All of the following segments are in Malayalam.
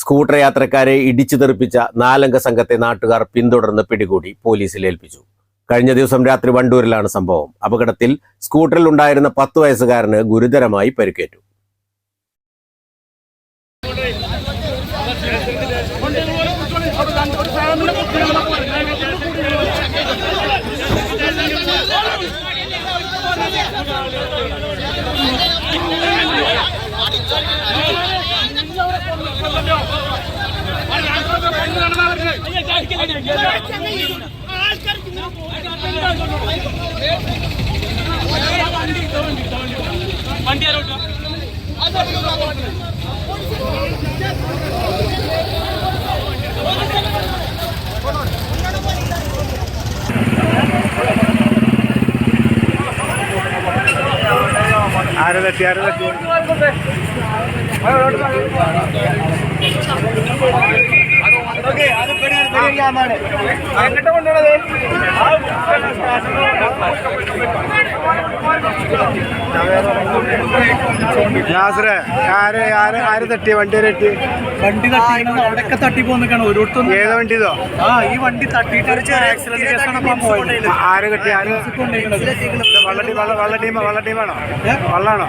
സ്കൂട്ടർ യാത്രക്കാരെ ഇടിച്ചു തെറിപ്പിച്ച നാലംഗ സംഘത്തെ നാട്ടുകാർ പിന്തുടർന്ന് പിടികൂടി പോലീസിൽ ഏൽപ്പിച്ചു. കഴിഞ്ഞ ദിവസം രാത്രി വണ്ടൂരിലാണ് സംഭവം. അപകടത്തിൽ സ്കൂട്ടറിൽ ഉണ്ടായിരുന്ന പത്ത് വയസ്സുകാരന് ഗുരുതരമായി പരിക്കേറ്റു. ആരതെത്തി ആരതെത്തി എങ്ങോട്ട് കൊണ്ടുപോണത് നാസറെ ആര് ആര് ആര് തട്ടി? വണ്ടി തട്ടി വണ്ടി തട്ടിക്കണം അവിടെയൊക്കെ തട്ടി പോന്നിക്കാണ് ഓരോരുത്തരും ഏത് വണ്ടി ഇതോ ആ ഈ വണ്ടി തട്ടിയിട്ട് ഒരു ആക്സിഡന്റ് കേസാണ് ആര് കെട്ടി? ആര്? വള്ള ടീം വള്ള ടീം വള്ള ടീമാണോ? വള്ളാണോ?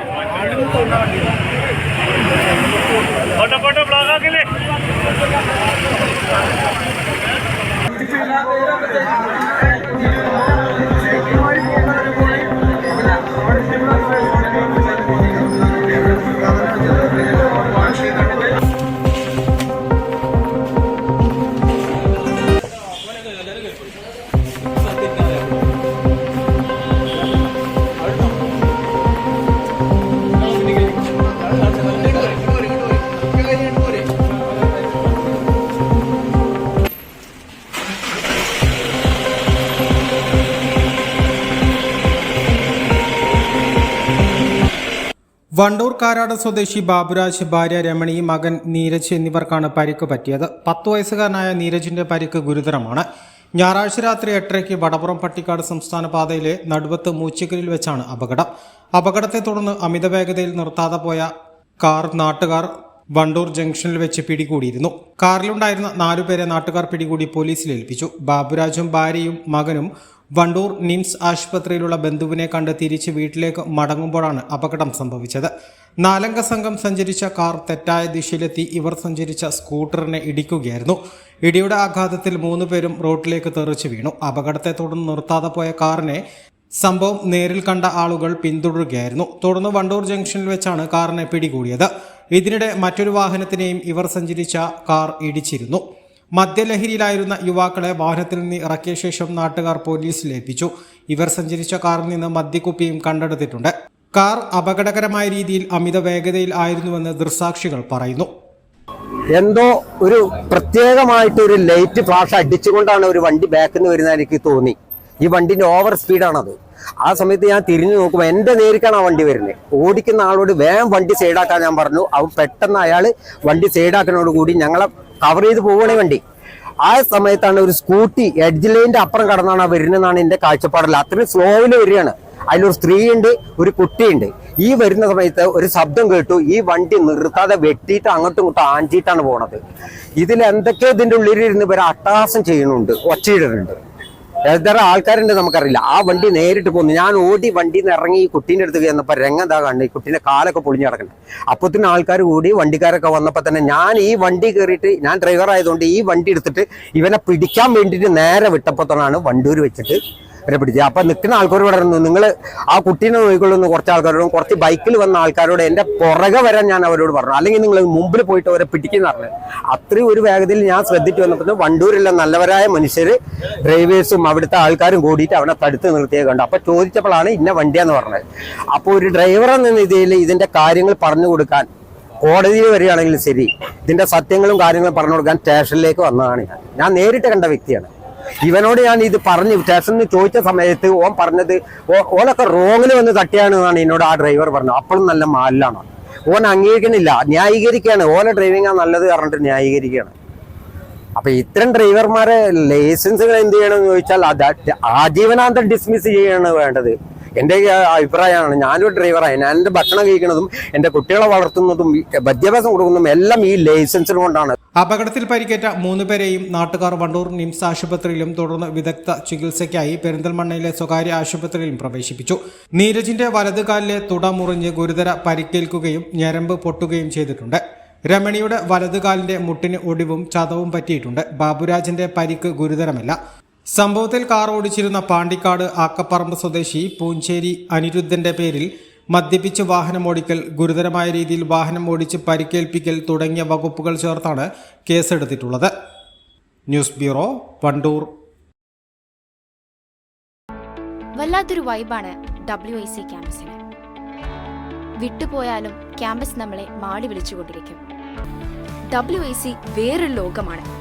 വണ്ടൂർ കാരാട് സ്വദേശി ബാബുരാജ് ഭാര്യ രമണി മകൻ നീരജ് എന്നിവർക്കാണ് പരിക്ക് പറ്റിയത്. പത്ത് വയസ്സുകാരനായ നീരജിന്റെ പരിക്ക് ഗുരുതരമാണ്. ഞായറാഴ്ച രാത്രി എട്ടരയ്ക്ക് വടപുറം പട്ടിക്കാട് സംസ്ഥാന പാതയിലെ നടുവത്ത് മൂച്ചിക്കലിൽ വെച്ചാണ് അപകടം. അപകടത്തെ തുടർന്ന് അമിത വേഗതയിൽ നിർത്താതെ പോയ കാർ നാട്ടുകാർ വണ്ടൂർ ജംഗ്ഷനിൽ വെച്ച് പിടികൂടിയിരുന്നു. കാറിലുണ്ടായിരുന്ന നാലുപേരെ നാട്ടുകാർ പിടികൂടി പോലീസിൽ ഏൽപ്പിച്ചു. ബാബുരാജും ഭാര്യയും മകനും വണ്ടൂർ നിംസ് ആശുപത്രിയിലുള്ള ബന്ധുവിനെ കണ്ട് തിരിച്ച് വീട്ടിലേക്ക് മടങ്ങുമ്പോഴാണ് അപകടം സംഭവിച്ചത്. നാലംഗ സംഘം സഞ്ചരിച്ച കാർ തെറ്റായ ദിശയിലെത്തി ഇവർ സഞ്ചരിച്ച സ്കൂട്ടറിനെ ഇടിക്കുകയായിരുന്നു. ഇടിയുടെ ആഘാതത്തിൽ മൂന്ന് പേരും റോഡിലേക്ക് തെറിച്ചു വീണു. അപകടത്തെ തുടർന്ന് നിർത്താതെ പോയ കാറിനെ സംഭവം നേരിൽ കണ്ട ആളുകൾ പിന്തുടരുകയായിരുന്നു. തുടർന്ന് വണ്ടൂർ ജംഗ്ഷനിൽ വെച്ചാണ് കാറിനെ പിടികൂടിയത്. ഇതിനിടെ മറ്റൊരു വാഹനത്തിനെയും ഇവർ സഞ്ചരിച്ച കാർ ഇടിച്ചിരുന്നു. മദ്യലഹരിയിലായിരുന്ന യുവാക്കളെ വാഹനത്തിൽ നിന്ന് ഇറക്കിയ ശേഷം നാട്ടുകാർ പോലീസിൽ ഏൽപ്പിച്ചു ഇവർ സഞ്ചരിച്ച കാറിൽ നിന്ന് മദ്യക്കുപ്പിയും കണ്ടെടുത്തിട്ടുണ്ട്. കാർ അപകടകരമായ രീതിയിൽ അമിത വേഗതയിൽ ആയിരുന്നുവെന്ന് ദൃസാക്ഷികൾ പറയുന്നു. എന്തോ ഒരു പ്രത്യേകമായിട്ട് ഒരു ലൈറ്റ് ഫ്ലാഷ് അടിച്ചുകൊണ്ടാണ് ഒരു വണ്ടി ബാക്കിൽ നിന്ന് വരുന്നത് എനിക്ക് തോന്നി. ഈ വണ്ടിന്റെ ഓവർ സ്പീഡാണത്. ആ സമയത്ത് ഞാൻ തിരിഞ്ഞു നോക്കുമ്പോൾ എന്റെ നേരിക്കാണ് ആ വണ്ടി വരുന്നത്. ഓടിക്കുന്ന ആളോട് വേഗം വണ്ടി സൈഡാക്കാൻ ഞാൻ പറഞ്ഞു. അവൻ പെട്ടെന്ന് അയാൾ വണ്ടി സൈഡാക്കുന്നതോട് കൂടി ഞങ്ങളെ കവർ ചെയ്ത് പോവുകയാണ് വണ്ടി. ആ സമയത്താണ് ഒരു സ്കൂട്ടി എഡ്ജ് ലൈനിന്റെ അപ്പുറം കടന്നാണ് വരുന്നതെന്നാണ് എന്റെ കാഴ്ചപ്പാടിൽ. അത്രയും സ്ലോയിൽ വരികയാണ്. അതിലൊരു സ്ത്രീയുണ്ട് ഒരു കുട്ടിയുണ്ട്. ഈ വരുന്ന സമയത്ത് ഒരു ശബ്ദം കേട്ടു. ഈ വണ്ടി നിർത്താതെ വെട്ടിയിട്ട് അങ്ങോട്ടും ഇങ്ങോട്ടും ആഞ്ചിയിട്ടാണ് പോണത്. ഇതിൽ എന്തൊക്കെയോ ഇതിന്റെ ഉള്ളിലിരുന്ന് ഇവരെ അട്ടഹാസം ചെയ്യുന്നുണ്ട് ഒച്ചയിടുന്നുണ്ട്. എത്ര ആൾക്കാരുണ്ട് നമുക്കറിയില്ല. ആ വണ്ടി നേരിട്ട് പോന്നു. ഞാൻ ഓടി വണ്ടിയിൽ നിന്ന് ഇറങ്ങി ഈ കുട്ടീന്റെ അടുത്ത് ചെന്നപ്പോൾ രംഗം കണ്ടു ഈ കുട്ടീന്റെ കാലൊക്കെ പൊളിഞ്ഞു കിടക്കണ്ട അപ്പത്തിന് ആൾക്കാർ കൂടി വണ്ടിക്കാരൊക്കെ വന്നപ്പോൾ തന്നെ ഞാൻ ഈ വണ്ടി കയറിയിട്ട് ഞാൻ ഡ്രൈവർ ആയതുകൊണ്ട് ഈ വണ്ടി എടുത്തിട്ട് ഇവനെ പിടിക്കാൻ വേണ്ടിയിട്ട് നേരെ വിട്ടപ്പോൾ തന്നെയാണ് വണ്ടൂർ വെച്ചിട്ട് ഇവരെ പിടിച്ചത് അപ്പൊ നിൽക്കുന്ന ആൾക്കാർ പറഞ്ഞു നിങ്ങൾ ആ കുട്ടീനെ നോക്കിക്കൊള്ളുന്ന കുറച്ച് ആൾക്കാരോടും കുറച്ച് ബൈക്കിൽ വന്ന ആൾക്കാരോട് എന്റെ പുറകെ വരാൻ ഞാൻ അവരോട് പറഞ്ഞു. അല്ലെങ്കിൽ നിങ്ങൾ മുമ്പിൽ പോയിട്ട് അവരെ പിടിക്കുന്ന പറഞ്ഞു. അത്രയും ഒരു വേഗത്തിൽ ഞാൻ ശ്രദ്ധിച്ചു വന്നപ്പോൾ വണ്ടൂരിലെ നല്ലവരായ മനുഷ്യർ ഡ്രൈവേഴ്സും അവിടുത്തെ ആൾക്കാരും കൂടിയിട്ട് അവനെ തടുത്ത് നിർത്തിയേ കണ്ടു. അപ്പൊ ചോദിച്ചപ്പോഴാണ് ഇന്ന വണ്ടിയാന്ന് പറഞ്ഞത്. അപ്പോൾ ഒരു ഡ്രൈവർ എന്ന രീതിയിൽ ഇതിന്റെ കാര്യങ്ങൾ പറഞ്ഞു കൊടുക്കാൻ കോടതിയിൽ വരികയാണെങ്കിലും ശരി. ഇതിന്റെ സത്യങ്ങളും കാര്യങ്ങളും പറഞ്ഞു കൊടുക്കാൻ സ്റ്റേഷനിലേക്ക് വന്നതാണ് ഞാൻ. ഞാൻ നേരിട്ട് കണ്ട വ്യക്തിയാണ്. ഇവനോട് ഞാൻ ഇത് പറഞ്ഞു സ്റ്റേഷനിൽ ചോദിച്ച സമയത്ത് ഓൻ പറഞ്ഞത് ഓനൊക്കെ റോങ്ങിൽ വന്ന് തട്ടിയാണ് എന്നാണ് എന്നോട് ആ ഡ്രൈവർ പറഞ്ഞത്. അപ്പോഴും നല്ല മാലിലാണ്. ഓൻ അംഗീകരിക്കണില്ല ന്യായീകരിക്കുകയാണ്. ഓനെ ഡ്രൈവിംഗ് നല്ലത് പറഞ്ഞിട്ട് ന്യായീകരിക്കുകയാണ്. അപ്പൊ ഇത്തരം ഡ്രൈവർമാരെ ലൈസൻസുകൾ എന്ത് ചെയ്യണമെന്ന് ചോദിച്ചാൽ അത് ആജീവനാന്തം ഡിസ്മിസ് ചെയ്യാണ് വേണ്ടത്. എന്റെ അഭിപ്രായമാണ്. ഞാനൊരു ഡ്രൈവറായി ഞാൻ എന്റെ ഭക്ഷണം കഴിക്കുന്നതും എന്റെ കുട്ടികളെ വളർത്തുന്നതും വിദ്യാഭ്യാസം കൊടുക്കുന്നതും എല്ലാം ഈ ലൈസൻസിന് കൊണ്ടാണ്. അപകടത്തിൽ പരിക്കേറ്റ മൂന്ന് പേരെയും നാട്ടുകാർ വണ്ടൂർ നിംസ് ആശുപത്രിയിലും തുടർന്ന് വിദഗ്ധ ചികിത്സയ്ക്കായി പെരിന്തൽമണ്ണയിലെ സ്വകാര്യ ആശുപത്രിയിലും പ്രവേശിപ്പിച്ചു. നീരജിന്റെ വലതുകാലിലെ തുട മുറിഞ്ഞ് ഗുരുതര പരിക്കേൽക്കുകയും ഞരമ്പ് പൊട്ടുകയും ചെയ്തിട്ടുണ്ട്. രമണിയുടെ വലതുകാലിന്റെ മുട്ടിന് ഒടിവും ചതവും പറ്റിയിട്ടുണ്ട്. ബാബുരാജിന്റെ പരിക്ക് ഗുരുതരമല്ല. സംഭവത്തിൽ കാർ ഓടിച്ചിരുന്ന പാണ്ടിക്കാട് ആക്കപ്പറമ്പ് സ്വദേശി പൂഞ്ചേരി അനിരുദ്ധന്റെ പേരിൽ മദ്യപിച്ച് വാഹനം ഓടിക്കൽ ഗുരുതരമായ രീതിയിൽ വാഹനം ഓടിച്ച് പരിക്കേൽപ്പിക്കൽ തുടങ്ങിയ വകുപ്പുകൾ ചേർത്താണ് കേസെടുത്തിട്ടുള്ളത്. News bureau Wandoor. വല്ലാത്തൊരു വൈബാണ് ഡബ്ല്യു ഐ സി ക്യാമ്പസിന്. വിട്ടുപോയാലും ക്യാമ്പസ് നമ്മളെ മാടി വിളിച്ചുകൊണ്ടിരിക്കും. ഡബ്ല്യു ഐ സി വേറൊരു ലോകമാണ്.